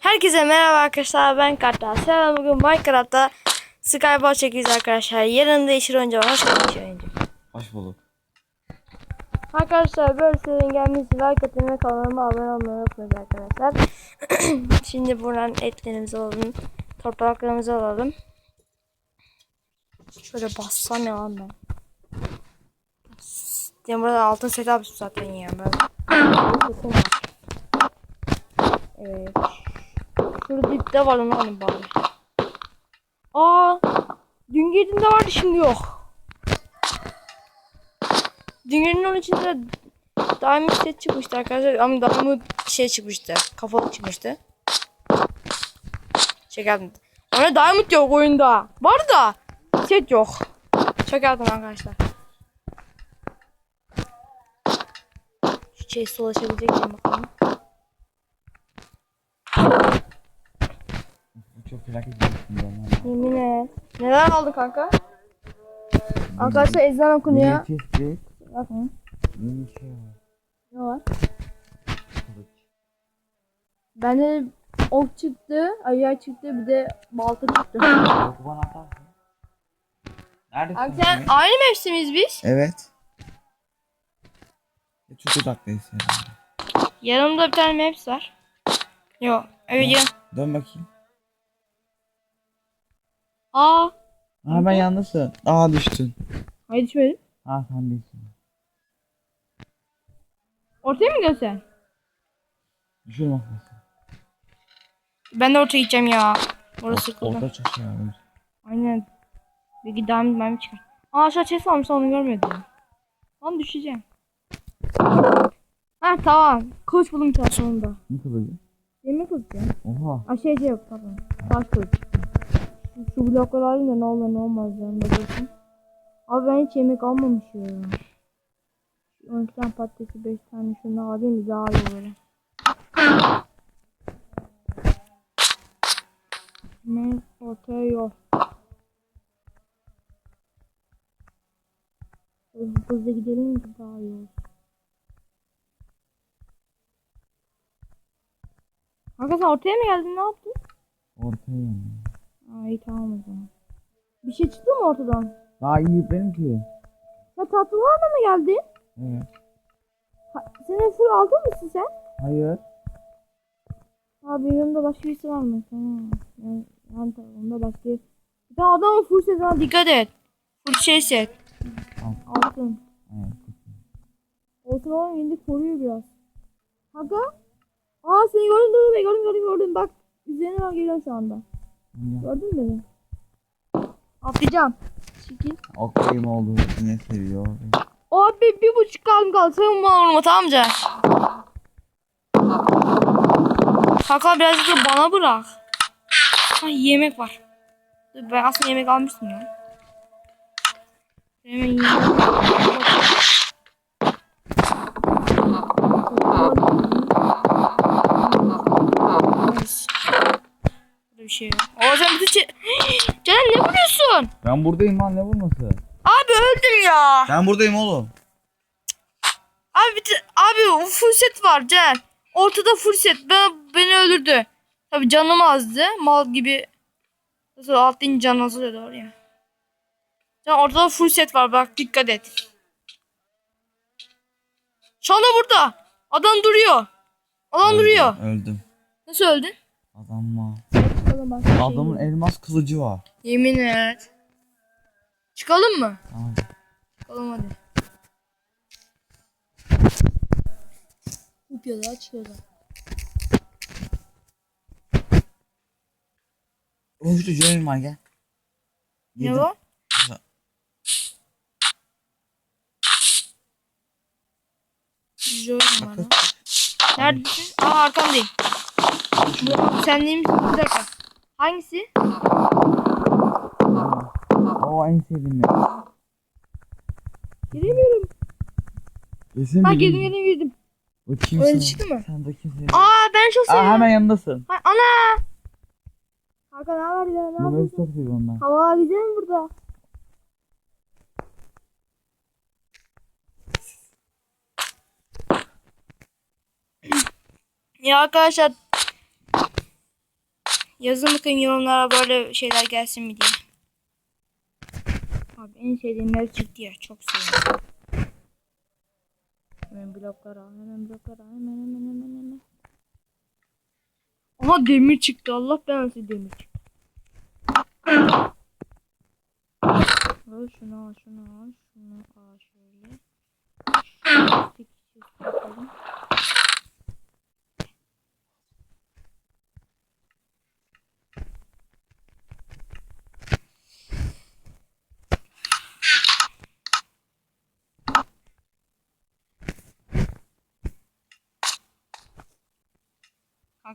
Herkese merhaba arkadaşlar ben Kartal. Selam bugün Minecraft'ta Skyball çekiyoruz arkadaşlar. Yanında Yeşil Oyuncu var. Hoş geldin Yeşil Oyuncu. Hoş bulduk. Arkadaşlar böyle serinin gelmesi like atın ve kanalıma abone olmayı unutmayın arkadaşlar. Şimdi buradan etlerimizi alalım. Topraklarımızı alalım. Şöyle bassam ya lan ben. Ya burada altın set zaten ya ben. Evet. Şurada dipte var onu alayım bari. Aa, dün girdiğinde vardı şimdi yok. Dünyanın onun içinde Diamond set çıkmıştı arkadaşlar ama Diamond şey çıkmıştı. Kafalık çıkmıştı. Çekerdim. Ona Diamond yok oyunda. Var da set yok. Çekerdim arkadaşlar. Şu chest'e ulaşabilecek miyim bakalım. Bu çok felaket bir şey. Yemin et. Neler aldın kanka? Arkadaşlar ezan okunuyor. Chestplate, Bakın. yeni şey var. Ne var? Kılıç. Bende ok çıktı, ayağı çıktı, bir de balta çıktı. Oku bana atarsın. Neredesin? Abi sen aynı mevsim miyiz biz? Evet. E, Çok uzaktayız ya. Yanımda bir tane maps var. Yok. Evet yan. Dön bakayım. Aa. Aa ben yalnızsın. Aa düştün. Hayır düşmedim. Aa sen değilsin. Ortaya mı gidiyorsun sen? Düşürme kafası. Ben de ortaya gideceğim ya. Orası Or- çok şey var. Aynen. Daha mı ben çıkar. Aa aşağı chest varmış onu görmedim. Lan düşeceğim. Ha tamam. Kılıç buldum ki sonunda. Ne kılıcı? Yemek kılıç ya. Oha. Aa şey şey yok pardon. Taş kılıç. Şu, alayım da ne olur ne olmaz yanında dursun. Abi ben hiç yemek almamışım ya. 12 tane patatesi 5 tane şunu alayım da daha iyi olur. Ne yok. Hızlı gidelim ki daha iyi olur. Sen ortaya mı geldin ne yaptın? Ortaya yani. İyi tamam o zaman. Bir şey çıktı mı ortadan? Daha iyi benim ki. Ya tatlılarla mı geldin? Evet. Ha, senin full aldın mısın sen? Hayır. Abi yanımda başka birisi var mı? Tamam. Yani, yan tarafımda başka bir tane adam full set dikkat et. Full şey set. Al. Altın. Evet. Ortalama yeni koruyor biraz. Kanka. Aa seni gördüm dur be gördüm gördüm gördüm bak. Üzerine bak geliyorum şu anda. Gördün mü beni? Atlayacağım. Çekil. Okeyim olduğu ne seviyor. Abi bir buçuk kaldım kaldı. Sen bana vurma tamam? Kanka birazcık da bana bırak. Ay yemek var. Ben aslında yemek almıştım ya. Hemen yemek. Burada bir şey yok. O sen bütün şey... Canan ne vuruyorsun? Ben buradayım lan ne vurması? Abi öldüm ya. Ben buradayım oğlum. Abi bir abi full set var Can. Ortada full set. Ben, beni öldürdü. Tabi canım azdı. Mal gibi. Nasıl alt ince can azalıyordu oraya. Can ortada full set var bak dikkat et. Şu anda burada. Adam duruyor. Adam Öldüm, duruyor. Öldüm. Nasıl öldün? Adam var. şey Adamın elmas kılıcı var. Yemin et. Çıkalım mı? Tamam. Çıkalım hadi. Yapıyorlar çıkıyorlar. Uyuşturucu elim var gel. Ne Yedim. o? Joy var. Neredesin? Aa arkamdayım. Bu- Sen misin? Bir dakika. Hangisi? O en sevdiğim yer. Giremiyorum. Kesin Ha girdim girdim girdim. O kimse. Öyle çıktı mı? Sen de kimse. Aa ben çok Aa seviyorum. hemen yanındasın. Ha, ana. Kanka ne haber ya? Ne Bu yapıyorsun? çok seviyorum ben. Hava güzel mi burada? ya arkadaşlar Yazın bakın yorumlara böyle şeyler gelsin mi diye. Abi en sevdiğim yer çıktı ya. Çok seviyorum. Hemen bloklara al. Hemen bloklara al. Hemen hemen hemen hemen. Aha demir çıktı. Allah belanı demir çıktı. Al şunu al şunu al. Şunu al şöyle. Şunu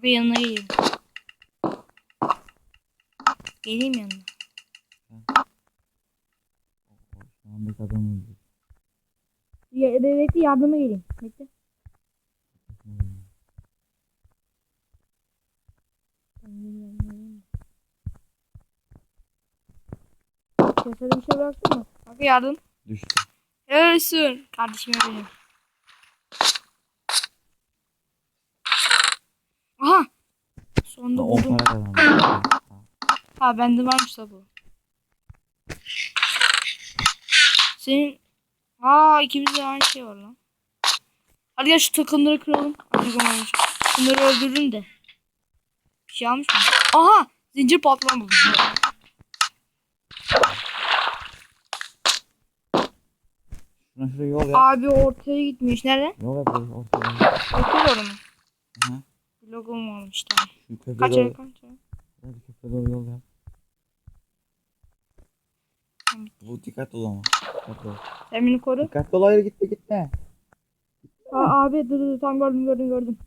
Kanka yanına geleyim. Geleyim yanına. Şu andaki adam öldü. Ya, bekle yardıma geleyim. Bekle. Kasada bir şey bıraktın mı? Kanka yardım. Düştü. Yarasın. Kardeşime benim. Aha. Sonunda buldum. para. Ha bende varmış da bu. Senin... Aa ikimizde aynı şey var lan. Hadi gel şu takımları kıralım. Olmuş. Bunları öldürürüm de. Bir şey almış mı? Aha! Zincir patlama buldum. Şuna şuraya yol yap. Abi ortaya gitmiş. Nerede? Yol yap. Ortaya. Ortaya doğru mu? Hı. Logom olmuş tamam. Kaç ay kaç ay? Hadi köprüye doğru yol. Tamam. Bu dikkatli ol ama. Dikkatli ol. Beni koru. Dikkatli ol hayır gitme gitme. Aa, abi dur dur tam gördüm gördüm gördüm.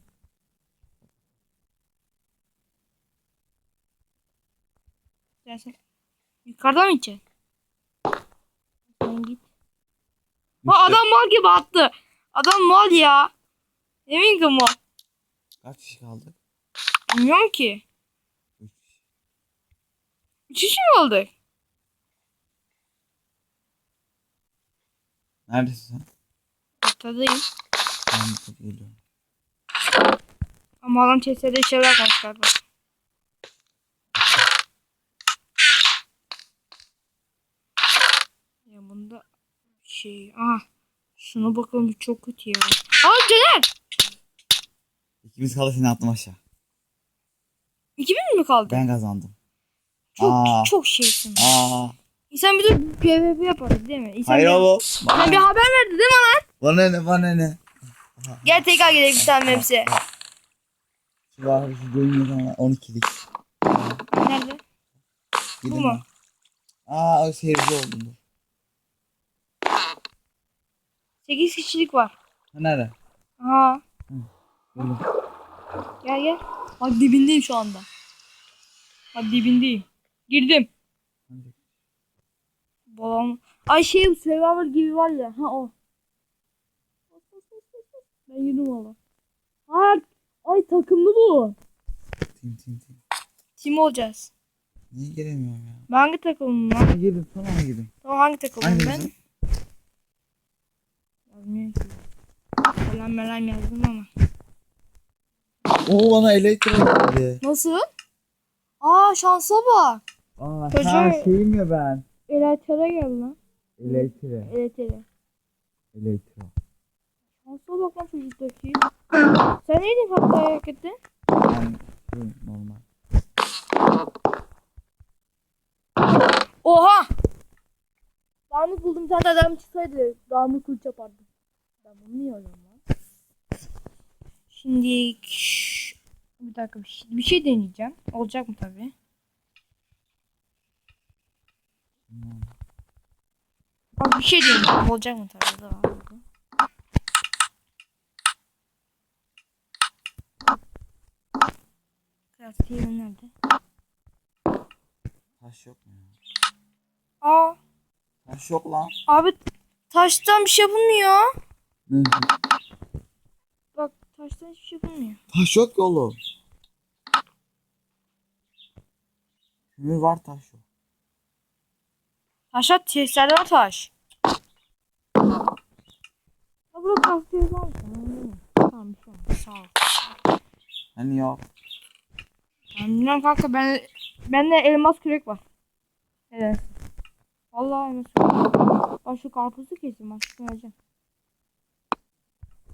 Sen yukarıdan mı gideceksin? Sen git. Ha, adam mal gibi attı. Adam mal ya. Emin ki mal. Kaç kişi kaldı? Bilmiyorum ki. Üç kişi. Üç kişi mi olduk? Neredesin sen? Ortadayım. Ben bir kapı geliyorum. Ama adam çesede şey bırakmamış galiba. Ya bunda şey aha şuna bakalım çok kötü ya. Aa Caner! İkimiz kaldı seni attım aşağı. 2000 mi kaldı? Ben kazandım. Çok Aa. çok şeysin. Aa. İnsan bir de PvP yaparız değil mi? İnsan Hayır bir, oğlum. Sen bir haber verdi değil mi lan? Bana ne bana ne. Gel tekrar gidelim bir tane hepsi. Şu var şu görünüyor ama 12'lik. Nerede? Gidin mu? lan. Aa o seyirci oldum dur. 8 kişilik var. Nerede? Aha. Böyle. Gel gel. Bak dibindeyim şu anda. Bak dibindeyim. Girdim. Babam. Ay şey Survivor gibi var ya. Ha o. Ben yürüdüm valla. Ha, ay takımlı bu. Tim tim tim. Tim olacağız. Niye gelemiyorum ya? Ben hangi takımım lan? Ha girdim mı girdim? Tamam hangi takımım Hangi ben? Yazmıyor ki. Selam melam yazdım ama. Oo bana elektrik geldi. Nasıl? Aa şansa bak. Aa Çocuğum- ha şeyim ya ben. Elektere gel lan. Elektrik. Elektere. Elektrik. Şansa bak lan çocuktaki. Sen neydin hatta hareketi? Ben şey normal. Oha! Dağımı buldum sen de adam çıksaydı dağımı kılıç yapardım. Ben bunu niye lan? Şimdi bir dakika bir şey, bir şey deneyeceğim. Olacak mı tabii? Hmm. Bak bir şey deneyeceğim. Olacak mı tabii? Dur abi. Kıyafetim nerede? Taş yok mu? Aa, Taş yok lan. abi taştan bir şey yapılmıyor. Ne? Bak taştan hiçbir şey yapılmıyor. Taş yok ki oğlum. Kömür var taş yok. Taşa testlerde var taş. Ya burada kahve var? Tamam bir şey olmaz. Sağ ol. Hani yok. Ben bilmem kanka ben bende elmas kürek var. Evet. Vallahi elmas kürek. Bak şu karpuzu kesin bak şunu.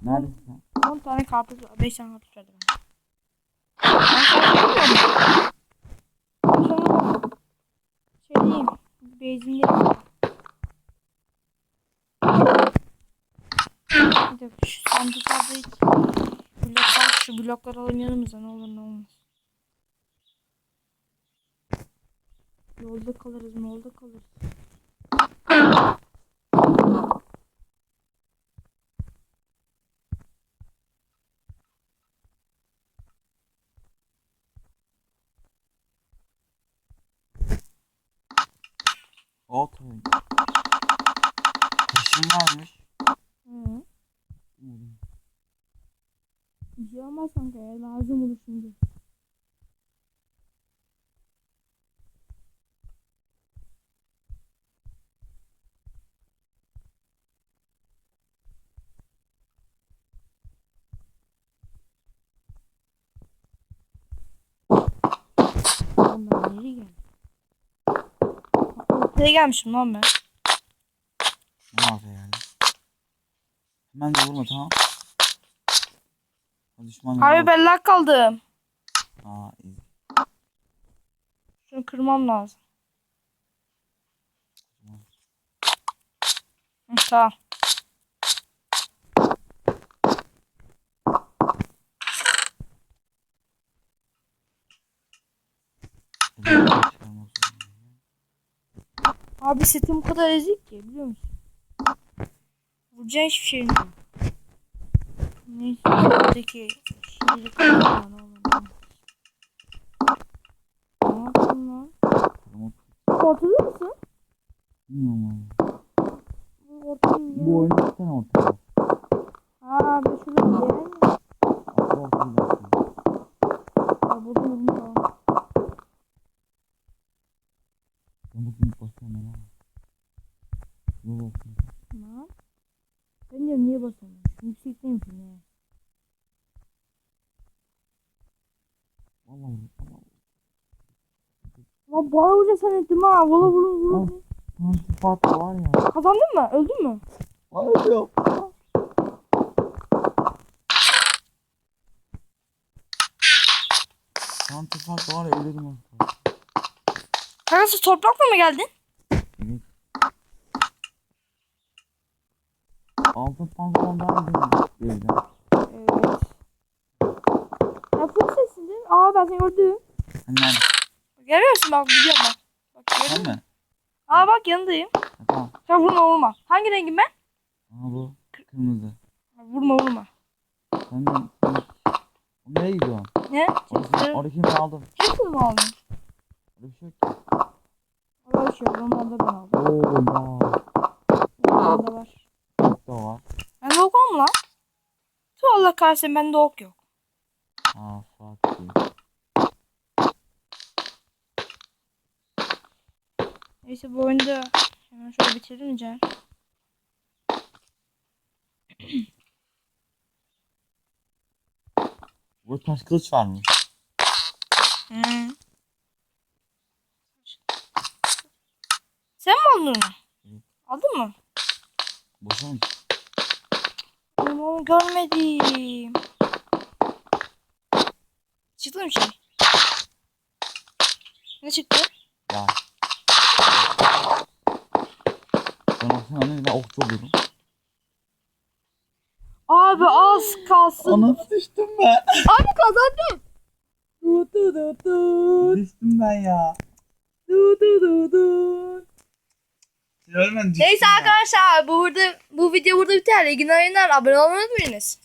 Neredesin sen? 10 tane karpuz var. 5 tane karpuz verdi bana. Ben karpuz bilmiyorum. Ben sana şey diyeyim. Dakika şu sandıklarda hiç bloklar, şu blokları alalım yanımıza ne olur ne olmaz. Yolda kalırız yolda kalırız. Ot. Taşım varmış. Hı. Bir şey olmaz kanka ya lazım olur şimdi. Oğlum ben nereye geldim? Ortaya gelmişim lan ben. Ne yapıyor yani? Hemen de vurma tamam. Düşman. Abi ben lag kaldım. Aa iyi. Şunu kırmam lazım. Hı, Tamam. Abi setim bu kadar ezik ki biliyor musun? Vuracağın hiçbir şey yok. Neyse buradaki şimdilik ne yaptın lan? Kırmak Ortada mısın? bilmiyorum Lan bana vuracak zannettim ha. Valla vurun vurun. Farklı var ya. Kazandın mı? Öldün mü? Lan şu farklı var ya daha. Kanka sen toprakla mı geldin? Evet. Altın pantolon daha güzel bir evden. Evet. Ya full sessin değil mi? Aa ben seni gördüm. Hani nerede? Görüyor musun bak biliyorum bak. Bak mü? mi? Aa bak yanındayım. Ha, tamam. Sen vurma vurma. Hangi rengim ben? Aha bu. Kırmızı. Ha, Vurma vurma. Sen de... Sen... O nereye gidiyorsun? Ne? Çıktı. oradakini ben aldım. Hepsini mi aldın? Öyle bir şey yok ki. Bir şey yok. Ondan da ben aldım. Oo ya. Ondan da var. Çok da var. Bende ok var mı lan? Tüh Allah kahretsin bende ok yok. Ha Fatih. Neyse bu oyunda hemen şöyle bitirince. Burada taş kılıç varmış. Hmm. Sen mi aldın onu? Aldın mı? Mı? Ben onu görmedim. Çıktı mı şey? Ne çıktı? Ya. Ben olsun anne ben okçu oluyorum. Abi az kalsın. Ana düştüm ben. Abi kazandım. Du du du du. Düştüm ben ya. Du du du du. Neyse arkadaşlar bu burada bu video burada biter. İyi günler. Abone olmayı unutmayınız.